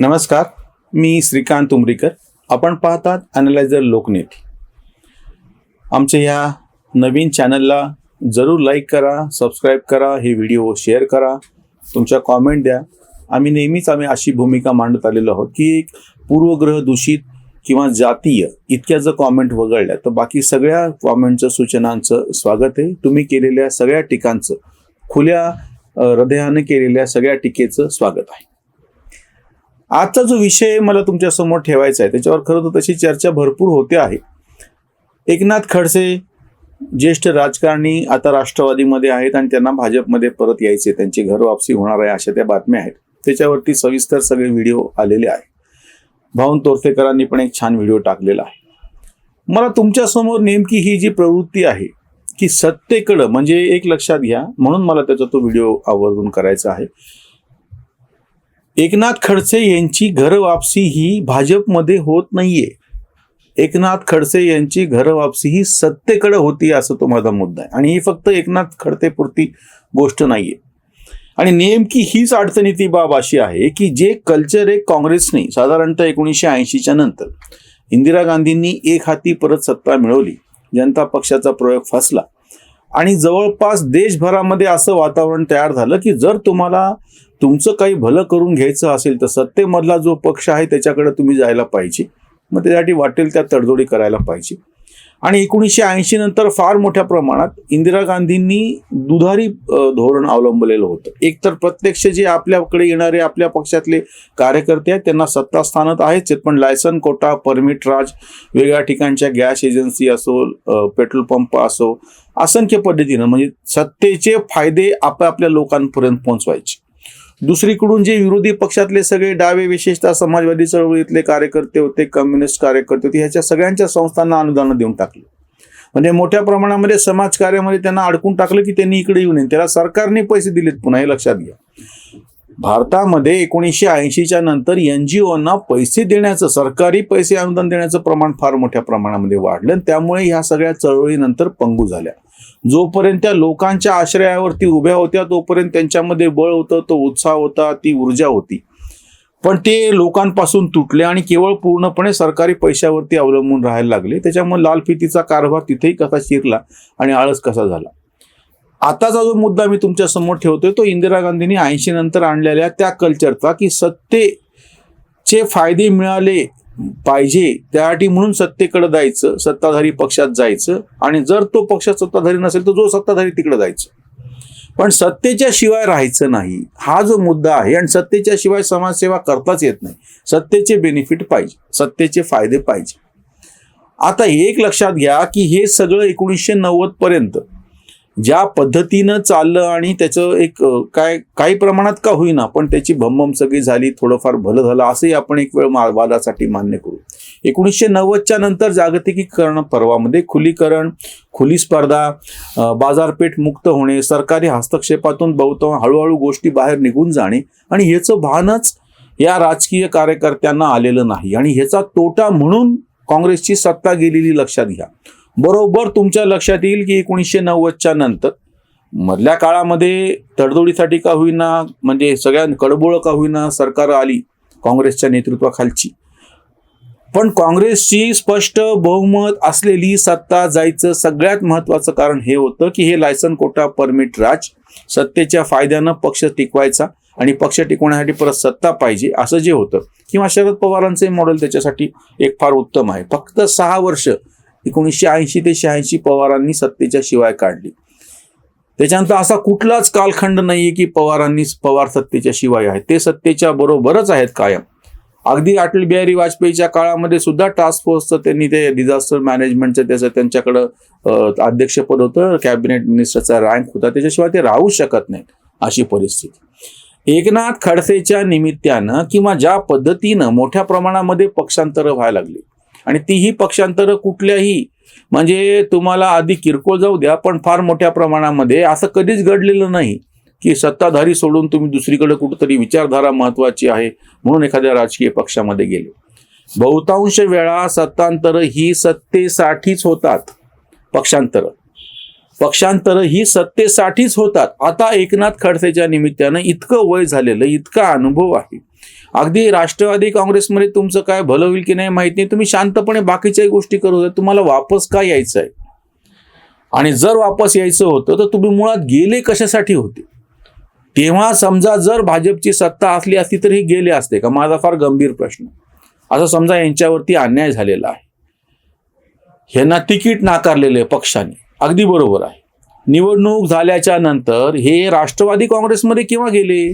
नमस्कार मी श्रीकांत उमरीकर. आपण पाहतात अनालायझर लोकनेट. आमच्या ह्या नवीन चॅनलला जरूर लाईक करा सबस्क्राईब करा हे व्हिडिओ शेअर करा. तुमच्या कॉमेंट द्या. आम्ही नेहमीच आम्ही अशी भूमिका मांडत आलेलो आहोत की एक पूर्वग्रह दूषित किंवा जातीय इतक्या जर कॉमेंट वगळल्या तर बाकी सगळ्या कॉमेंटचं सूचनांचं स्वागत आहे. तुम्ही केलेल्या सगळ्या टीकांचं खुल्या हृदयाने केलेल्या सगळ्या टीकेचं स्वागत आहे. आजचा जो विषय मला तुमच्यासमोर ठेवायचा आहे त्याच्यावर खरं तर तशी चर्चा भरपूर होते आहे. एकनाथ खडसे ज्येष्ठ राजकारणी आता राष्ट्रवादीमध्ये आहेत आणि त्यांना भाजपमध्ये परत यायचे त्यांची घर वापसी होणार आहे अशा त्या बातम्या आहेत. त्याच्यावरती सविस्तर सगळे व्हिडिओ आलेले आहे भाऊन तोरसेकरांनी पण एक छान व्हिडिओ टाकलेला आहे. मला तुमच्यासमोर नेमकी ही जी प्रवृत्ती आहे की सत्तेकडं म्हणजे एक लक्षात घ्या म्हणून मला त्याचा तो व्हिडिओ आवर्जून करायचा आहे. एकनाथ खडसे यांची घर वापसी ही भाजपमध्ये होत नाहीये. एकनाथ खडसे यांची घर वापसी ही सत्तेकडे होती असं तो माझा मुद्दा आहे. आणि ही फक्त एकनाथ खडसेपुरती गोष्ट नाहीये. आणि नेमकी हीच अडचणी ती बाब अशी आहे की जे कल्चर एक काँग्रेसने साधारणतः एकोणीसशे ऐंशीच्या नंतर इंदिरा गांधींनी एक हाती परत सत्ता मिळवली. जनता पक्षाचा प्रयोग फसला. आणि जवळपास देशभरामध्ये असं वातावरण तयार झालं की जर तुम्हाला तुमचं काही भलं करून घ्यायचं असेल तर सत्तेमधला जो पक्ष आहे त्याच्याकडे तुम्ही जायला पाहिजे. मग त्यासाठी वाटेल त्या तडजोडी करायला पाहिजे. आणि एकोणीसशे ऐंशी नंतर फार मोठ्या प्रमाणात इंदिरा गांधींनी दुधारी धोरण अवलंबलेलं होतं. एकतर प्रत्यक्ष जे आपल्याकडे येणारे आपल्या पक्षातले कार्यकर्ते आहेत त्यांना सत्तास्थानात आहेच आहेत, पण लायसन कोटा परमिट राज वेगळ्या ठिकाणच्या गॅस एजन्सी असो पेट्रोल पंप असो असंख्य पद्धतीनं म्हणजे सत्तेचे फायदे आपल्या लोकांपर्यंत पोहोचवायचे. दुसरीकडून जे विरोधी पक्षातले सगळे डावे विशेषतः समाजवादी चळवळीतले कार्यकर्ते होते कम्युनिस्ट कार्यकर्ते होते ह्याच्या सगळ्यांच्या संस्थांना अनुदान देऊन टाकले. म्हणजे मोठ्या प्रमाणामध्ये समाजकार्यामध्ये त्यांना अडकून टाकलं की त्यांनी इकडे येऊ नये त्याला सरकारने पैसे दिलेत पुन्हा हे लक्षात घ्या. भारतामध्ये एकोणीसशे ऐंशीच्या नंतर एन जी ओना पैसे देण्याचं सरकारी पैसे अनुदान देण्याचं प्रमाण फार मोठ्या प्रमाणामध्ये वाढलं आणि त्यामुळे ह्या सगळ्या चळवळीनंतर पंगू झाल्या. जोपर्यंत त्या लोकांच्या आश्रयावरती उभ्या होत्या तोपर्यंत त्यांच्यामध्ये बळ होतं तो उत्साह होता ती ऊर्जा होती. पण ते लोकांपासून तुटले आणि केवळ पूर्णपणे सरकारी पैशावरती अवलंबून राहायला लागले. त्याच्यामुळे लाल फितीचा कारभार तिथेही कसा शिरला आणि आळस कसा झाला? आताचा जो मुद्दा मी तुमच्यासमोर ठेवतोय तो इंदिरा गांधींनी ऐंशी नंतर आणलेल्या त्या कल्चरचा की सत्तेचे फायदे मिळाले पाहिजे त्यासाठी म्हणून सत्तेकडे जायचं सत्ताधारी पक्षात जायचं. आणि जर तो पक्ष सत्ताधारी नसेल तर जो सत्ताधारी तिकडे जायचं. पण सत्तेच्या शिवाय राहायचं नाही. हा जो मुद्दा आहे आणि सत्तेच्या शिवाय समाजसेवा करताच येत नाही. सत्तेचे बेनिफिट पाहिजे सत्तेचे फायदे पाहिजे. आता एक लक्षात घ्या की हे सगळं एकोणीसशे नव्वद पर्यंत ज्या पद्धतीनं चाललं आणि त्याचं एक काय काही प्रमाणात का होईना पण त्याची भमभम सगळी झाली थोडंफार भलं झालं असंही आपण एक वेळ वादासाठी मान्य करू. एकोणीसशे नव्वदच्या नंतर जागतिकीकरण पर्वामध्ये खुलीकरण खुली स्पर्धा बाजारपेठ मुक्त होणे सरकारी हस्तक्षेपातून बहुत हळूहळू गोष्टी बाहेर निघून जाणे आणि ह्याचं भानच या राजकीय कार्यकर्त्यांना आलेलं नाही. आणि ह्याचा तोटा म्हणून काँग्रेसची सत्ता गेलेली लक्षात घ्या. बरोबर तुमच्या लक्षात येईल की एकोणीसशे नव्वदच्या नंतर मधल्या काळामध्ये तडजोडीसाठी का होईना म्हणजे सगळ्या कडबोळ का होईना सरकार आली काँग्रेसच्या नेतृत्वाखालची. पण काँग्रेसची स्पष्ट बहुमत असलेली सत्ता जायचं सगळ्यात महत्वाचं कारण हे होतं की हे लायसन कोटा परमिट राज सत्तेच्या फायद्यानं पक्ष टिकवायचा आणि पक्ष टिकवण्यासाठी परत सत्ता पाहिजे असं जे होतं. किंवा शरद पवारांचे मॉडेल त्याच्यासाठी एक फार उत्तम आहे. फक्त सहा वर्ष एकोणीसशे ऐंशी ते शहाऐंशी पवारांनी सत्तेच्या शिवाय काढली. त्याच्यानंतर असा कुठलाच कालखंड नाहीये की पवारांनी पवार सत्तेच्या शिवाय आहेत. ते सत्तेच्या बरोबरच आहेत कायम. अगदी अटल बिहारी वाजपेयीच्या काळामध्ये सुद्धा टास्क फोर्सचं त्यांनी ते डिझास्टर मॅनेजमेंटचं त्याचं त्यांच्याकडं अध्यक्षपद होतं. कॅबिनेट मिनिस्टरचा रँक होता. त्याच्याशिवाय ते राहू शकत नाहीत अशी परिस्थिती. एकनाथ खडसेच्या निमित्तानं किंवा ज्या पद्धतीनं मोठ्या प्रमाणामध्ये पक्षांतर व्हायला लागली. आणि तीही पक्षांतरं कुठल्याही म्हणजे तुम्हाला आधी किरकोळ जाऊ द्या पण फार मोठ्या प्रमाणामध्ये असं कधीच घडलेलं नाही की सत्ताधारी सोडून तुम्ही दुसरीकडे कुठंतरी विचारधारा महत्वाची आहे म्हणून एखाद्या राजकीय पक्षामध्ये गेले. बहुतांश वेळा सत्तांतर ही सत्तेसाठीच होतात पक्षांतर. पक्षांतर ही सत्तेसाठीच होतात. आता एकनाथ खडसेच्या निमित्तानं इतकं वय झालेलं इतका अनुभव आहे. अगदी राष्ट्रवादी काँग्रेसमध्ये तुमचं काय भलं होईल की नाही माहीत नाही. तुम्ही शांतपणे बाकीच्याही गोष्टी करत तुम्हाला वापस का यायचं आहे? आणि जर वापस यायचं होतं तर तुम्ही मुळात गेले कशासाठी होते? तेव्हा समजा जर भाजपची सत्ता असली असती तर ही गेले असते का? माझा फार गंभीर प्रश्न. असं समजा यांच्यावरती अन्याय झालेला आहे. ह्यांना तिकीट नाकारलेले आहे पक्षाने. अगदी बरोबर आहे. निवडणूक झाल्याच्यानंतर हे राष्ट्रवादी काँग्रेसमध्ये केव्हा गेले?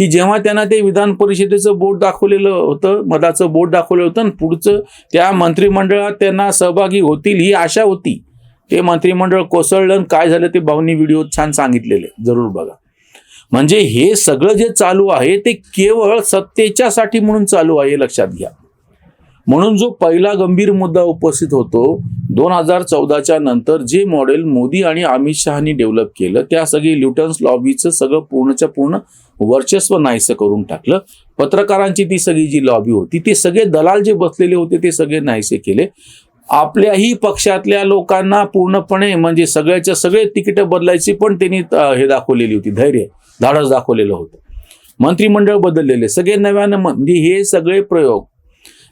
की जेव्हा त्यांना ते विधान परिषदेचं बोर्ड दाखवलेलं होतं मधाचं बोर्ड दाखवलं होतं आणि पुढचं त्या मंत्रिमंडळात त्यांना सहभागी होतील ही आशा होती. ते मंत्रिमंडळ कोसळलं आणि काय झालं ते भाऊनी व्हिडिओ छान सांगितलेले जरूर बघा. म्हणजे हे सगळं जे चालू आहे ते केवळ सत्तेच्यासाठी म्हणून चालू आहे लक्षात घ्या. म्हणून जो पहिला गंभीर मुद्दा उपस्थित होतो दोन हजार चौदाच्या नंतर जे मॉडेल मोदी आणि अमित शहानी डेव्हलप केलं त्या सगळी ल्युटन्स लॉबीचं सगळं पूर्णच्या पूर्ण वर्चस्व नाहीसं करून टाकलं. पत्रकारांची ती सगळी जी लॉबी होती ते सगळे दलाल जे बसलेले होते ते सगळे नाहीसे केले. आपल्याही पक्षातल्या लोकांना पूर्णपणे म्हणजे सगळ्याच्या सगळे तिकीटं बदलायची पण त्यांनी हे दाखवलेली होती धैर्य धाडस दाखवलेलं होतं. मंत्रिमंडळ बदललेले सगळे नव्यानं म्हणजे हे सगळे प्रयोग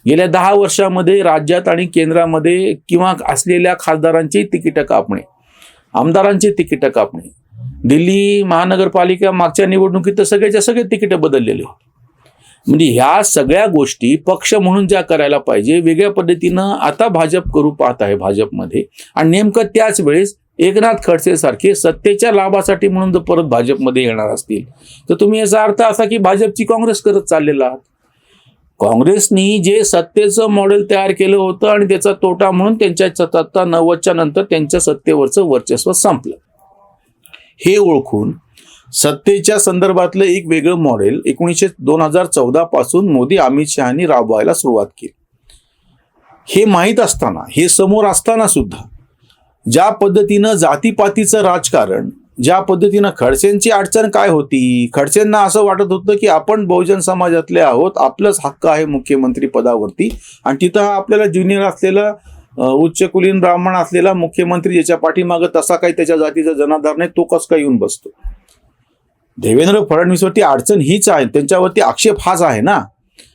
गेल्या दहा वर्षामध्ये राज्यात आणि केंद्रामध्ये किंवा असलेल्या खासदारांची तिकीटं कापणे आमदारांची तिकीटं कापणे. दिल्ली महानगरपालिका मागच्या निवडणुकीत सगळ्याच्या सगळे तिकीटं बदललेले होते. म्हणजे ह्या सगळ्या गोष्टी पक्ष म्हणून ज्या करायला पाहिजे वेगळ्या पद्धतीनं आता भाजप करू पाहत आहे भाजपमध्ये. आणि नेमकं त्याच वेळेस एकनाथ खडसे सारखे सत्तेच्या लाभासाठी म्हणून जर परत भाजपमध्ये येणार असतील तर तुम्ही याचा अर्थ असा की भाजपची काँग्रेस करत चाललेला आहात. काँग्रेसनी जे सत्तेचं मॉडेल तयार केलं होतं आणि त्याचा तोटा म्हणून त्यांच्या सत्ता नव्वदच्या नंतर त्यांच्या सत्तेवरचं वर्चस्व संपलं. हे ओळखून सत्तेच्या संदर्भातलं एक वेगळं मॉडेल एकोणीसशे दोन हजार चौदा पासून मोदी अमित शहानी राबवायला सुरुवात केली. हे माहीत असताना हे समोर असताना सुद्धा ज्या पद्धतीनं जातीपातीचं राजकारण ज्या पद्धतीनं खडसेंची अडचण काय होती? खडसेंना असं वाटत होतं की आपण बहुजन समाजातले आहोत आपलंच हक्क आहे मुख्यमंत्री पदावरती. आणि तिथं हा आपल्याला ज्युनियर असलेला उच्चकुलीन उच्च कुलीन ब्राह्मण असलेला मुख्यमंत्री ज्याच्या पाठीमागं तसा काही त्याच्या जातीचा जनाधार नाही तो कस काय येऊन बसतो? देवेंद्र फडणवीसवरती अडचण हीच आहे त्यांच्यावरती आक्षेप हाच आहे ना?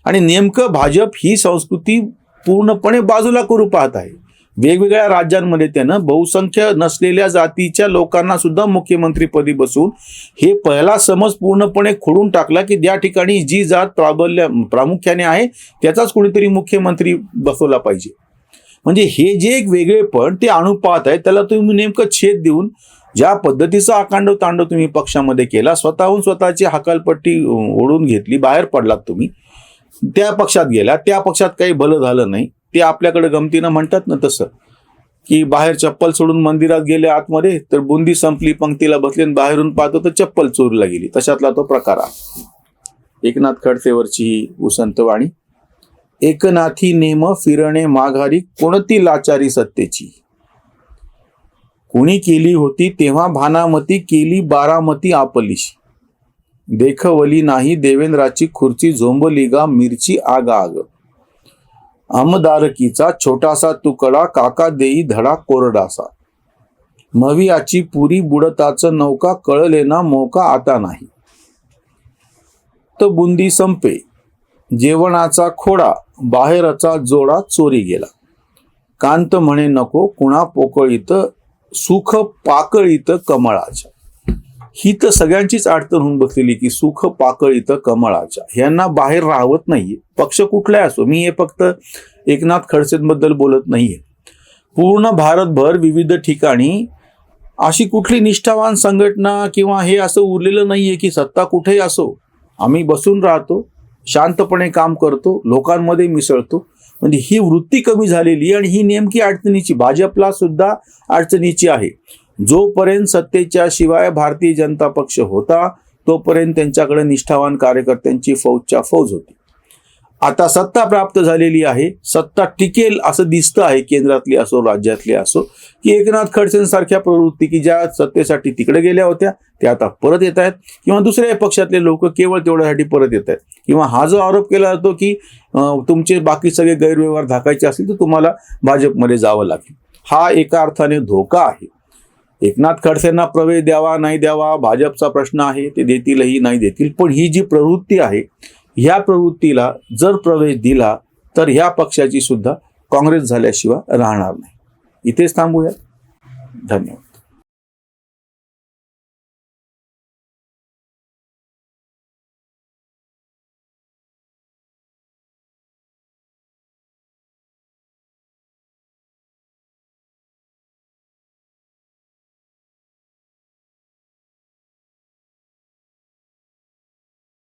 आणि नेमकं भाजप ही संस्कृती पूर्णपणे बाजूला करू पाहत आहे. वेगवेगळ्या राज्यांमध्ये त्यानं बहुसंख्य नसलेल्या जातीच्या लोकांना सुद्धा मुख्यमंत्रीपदी बसून हे पहिला समज पूर्णपणे खोडून टाकला की त्या ठिकाणी जी जात प्राबल्य प्रामुख्याने आहे त्याचाच कोणीतरी मुख्यमंत्री बसवला पाहिजे. म्हणजे हे जे एक वेगळेपण ते आणू पाहत आहे त्याला तुम्ही नेमकं छेद देऊन ज्या पद्धतीचा आकांडव तांडव तुम्ही पक्षामध्ये केला स्वतःहून स्वतःची हकालपट्टी ओढून घेतली बाहेर पडलात तुम्ही त्या पक्षात गेला त्या पक्षात काही भलं झालं नाही. ते आपल्याकडे गमतीनं म्हणतात ना तसं की बाहेर चप्पल सोडून मंदिरात गेले आतमध्ये तर बुंदी संपली पंक्तीला बसली आणि बाहेरून पाहतो तर चप्पल चोरीला गेली. तशातला तो प्रकार आहे. एकनाथ खडसेवरची ही उसंतवाणी एकनाथी नेम फिरणे माघारी कोणती लाचारी सत्तेची? कुणी केली होती तेव्हा भानामती केली बारामती आपलीशी? देखवली नाही देवेंद्राची खुर्ची झोंबली गा मिरची आग आग आमदारकीचा छोटासा तुकडा काका देई धडा कोरडासा. मवियाची पुरी बुडताच नौका कळले ना मोका आता नाही. तर बुंदी संपे. जेवणाचा खोडा बाहेरचा जोडा चोरी गेला. कांत म्हणे नको कुणा पोकळीत सुख पाकळीत कमळाच्या ही तर सगळ्यांचीच अडचण होऊन बसलेली की सुख पाकळीत कमळाच्या. ह्यांना बाहेर राहवत नाहीये. पक्ष कुठलाही असो मी हे फक्त एकनाथ खडसेंबद्दल बोलत नाहीये. पूर्ण भारतभर विविध ठिकाणी अशी कुठली निष्ठावान संघटना किंवा हे असं उरलेलं नाहीये की सत्ता कुठेही असो आम्ही बसून राहतो शांतपणे काम करतो लोकांमध्ये मिसळतो. म्हणजे ही वृत्ती कमी झालेली आणि ही नेमकी अडचणीची भाजपला सुद्धा अडचणीची आहे. जोपर्यंत सत्तेच्या शिवाय भारतीय जनता पक्ष होता तोपर्यंत त्यांच्याकडे निष्ठावान कार्यकर्त्यांची फौजच्या फौज होती. आता सत्ता प्राप्त झालेली आहे. सत्ता टिकेल असं दिसतं आहे केंद्रातली असो राज्यातली असो की एकनाथ खडसेंसारख्या प्रवृत्ती की ज्या सत्तेसाठी तिकडे गेल्या होत्या त्या आता परत येत आहेत. किंवा दुसऱ्या पक्षातले लोक केवळ तेवढ्यासाठी परत येत आहेत. किंवा हा जो आरोप केला जातो की तुमचे बाकी सगळे गैरव्यवहार धाकायचे असतील तर तुम्हाला भाजपमध्ये जावं लागेल. हा एका अर्थाने धोका आहे. एकनाथ खडसेंना प्रवेश द्यावा नाही द्यावा भाजपचा प्रश्न आहे ते देतीलही नाही देतील. पण ही जी प्रवृत्ती आहे ह्या प्रवृत्तीला जर प्रवेश दिला तर ह्या पक्षाची सुद्धा काँग्रेस झाल्याशिवाय राहणार नाही. इथेच थांबूया धन्यवाद.